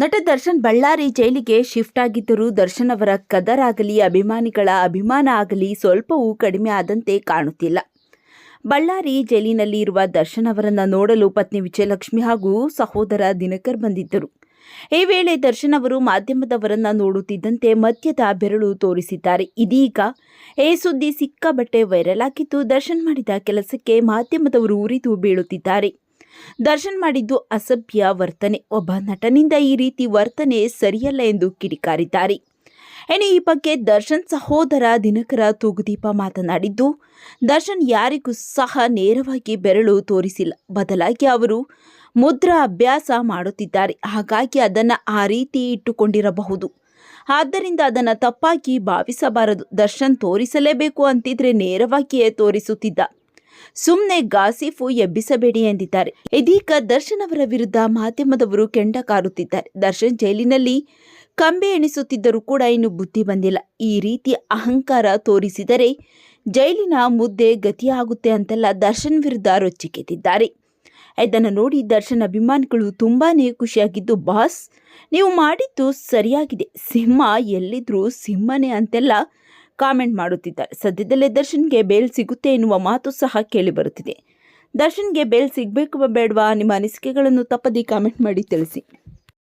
ನಟ ದರ್ಶನ್ ಬಳ್ಳಾರಿ ಜೈಲಿಗೆ ಶಿಫ್ಟ್ ಆಗಿದ್ದರೂ ದರ್ಶನ್ ಅವರ ಕದರಾಗಲಿ, ಅಭಿಮಾನಿಗಳ ಅಭಿಮಾನ ಆಗಲಿ ಸ್ವಲ್ಪವೂ ಕಡಿಮೆ ಆದಂತೆ ಕಾಣುತ್ತಿಲ್ಲ. ಬಳ್ಳಾರಿ ಜೈಲಿನಲ್ಲಿ ಇರುವ ದರ್ಶನ್ ಅವರನ್ನು ನೋಡಲು ಪತ್ನಿ ವಿಜಯಲಕ್ಷ್ಮಿ ಹಾಗೂ ಸಹೋದರ ದಿನಕರ್ ಬಂದಿದ್ದರು. ಈ ವೇಳೆ ದರ್ಶನ್ ಅವರು ಮಾಧ್ಯಮದವರನ್ನ ನೋಡುತ್ತಿದ್ದಂತೆ ಮದ್ಯದ ಬೆರಳು ತೋರಿಸಿದ್ದಾರೆ. ಇದೀಗ ಈ ಸುದ್ದಿ ಸಿಕ್ಕಾಬಟ್ಟೆ ವೈರಲ್ ಆಗಿದ್ದು, ದರ್ಶನ್ ಮಾಡಿದ ಕೆಲಸಕ್ಕೆ ಮಾಧ್ಯಮದವರು ಉರಿದು ಬೀಳುತ್ತಿದ್ದಾರೆ. ದರ್ಶನ್ ಮಾಡಿದ್ದು ಅಸಭ್ಯ ವರ್ತನೆ. ಒಬ್ಬ ನಟನಿಂದ ಈ ರೀತಿ ವರ್ತನೆ ಸರಿಯಲ್ಲ ಎಂದು ಕಿಡಿಕಾರಿದ್ದಾರೆ. ಇನ್ನು ಈ ಬಗ್ಗೆ ದರ್ಶನ್ ಸಹೋದರ ದಿನಕರ ತೂಗುದೀಪ ಮಾತನಾಡಿದ್ದು, ದರ್ಶನ್ ಯಾರಿಗೂ ಸಹ ನೇರವಾಗಿ ಬೆರಳು ತೋರಿಸಿಲ್ಲ. ಬದಲಾಗಿ ಅವರು ಮುದ್ರಾ ಅಭ್ಯಾಸ ಮಾಡುತ್ತಿದ್ದಾರೆ. ಹಾಗಾಗಿ ಅದನ್ನು ಆ ರೀತಿ ಇಟ್ಟುಕೊಂಡಿರಬಹುದು. ಆದ್ದರಿಂದ ಅದನ್ನು ತಪ್ಪಾಗಿ ಭಾವಿಸಬಾರದು. ದರ್ಶನ್ ತೋರಿಸಲೇಬೇಕು ಅಂತಿದ್ರೆ ನೇರವಾಗಿಯೇ ತೋರಿಸುತ್ತಿದ್ದ ಸುಮ್ಮನೆ ಗಾಸಿಫು ಎಬ್ಬಿಸಬೇಡಿ ಎಂದಿದ್ದಾರೆ. ಇದೀಗ ದರ್ಶನ್ ಅವರ ವಿರುದ್ಧ ಮಾಧ್ಯಮದವರು ಕೆಂಡ ಕಾರುತ್ತಿದ್ದಾರೆ. ದರ್ಶನ್ ಜೈಲಿನಲ್ಲಿ ಕಂಬಿ ಎಣಿಸುತ್ತಿದ್ದರೂ ಕೂಡ ಇನ್ನು ಬುದ್ಧಿ ಬಂದಿಲ್ಲ. ಈ ರೀತಿ ಅಹಂಕಾರ ತೋರಿಸಿದರೆ ಜೈಲಿನ ಮುದ್ದೆ ಗತಿಯಾಗುತ್ತೆ ಅಂತೆಲ್ಲ ದರ್ಶನ್ ವಿರುದ್ಧ ರೊಚ್ಚಿಕೆತ್ತಿದ್ದಾರೆ ಇದನ್ನು ನೋಡಿ ದರ್ಶನ್ ಅಭಿಮಾನಿಗಳು ತುಂಬಾನೇ ಖುಷಿಯಾಗಿದ್ದು, ಬಾಸ್, ನೀವು ಮಾಡಿದ್ದು ಸರಿಯಾಗಿದೆ. ಸಿಂಹ ಎಲ್ಲಿದ್ರೂ ಸಿಂಹನೇ ಅಂತೆಲ್ಲ ಕಾಮೆಂಟ್ ಮಾಡುತ್ತಿದ್ದಾರೆ. ಸದ್ಯದಲ್ಲೇ ದರ್ಶನ್ಗೆ ಬೇಲ್ ಸಿಗುತ್ತೆ ಎನ್ನುವ ಮಾತು ಸಹ ಕೇಳಿಬರುತ್ತಿದೆ ದರ್ಶನ್ಗೆ ಬೇಲ್ ಸಿಗಬೇಕು ಬೇಡವಾ? ನಿಮ್ಮ ಅನಿಸಿಕೆಗಳನ್ನು ತಪ್ಪದಿ ಕಾಮೆಂಟ್ ಮಾಡಿ ತಿಳಿಸಿ.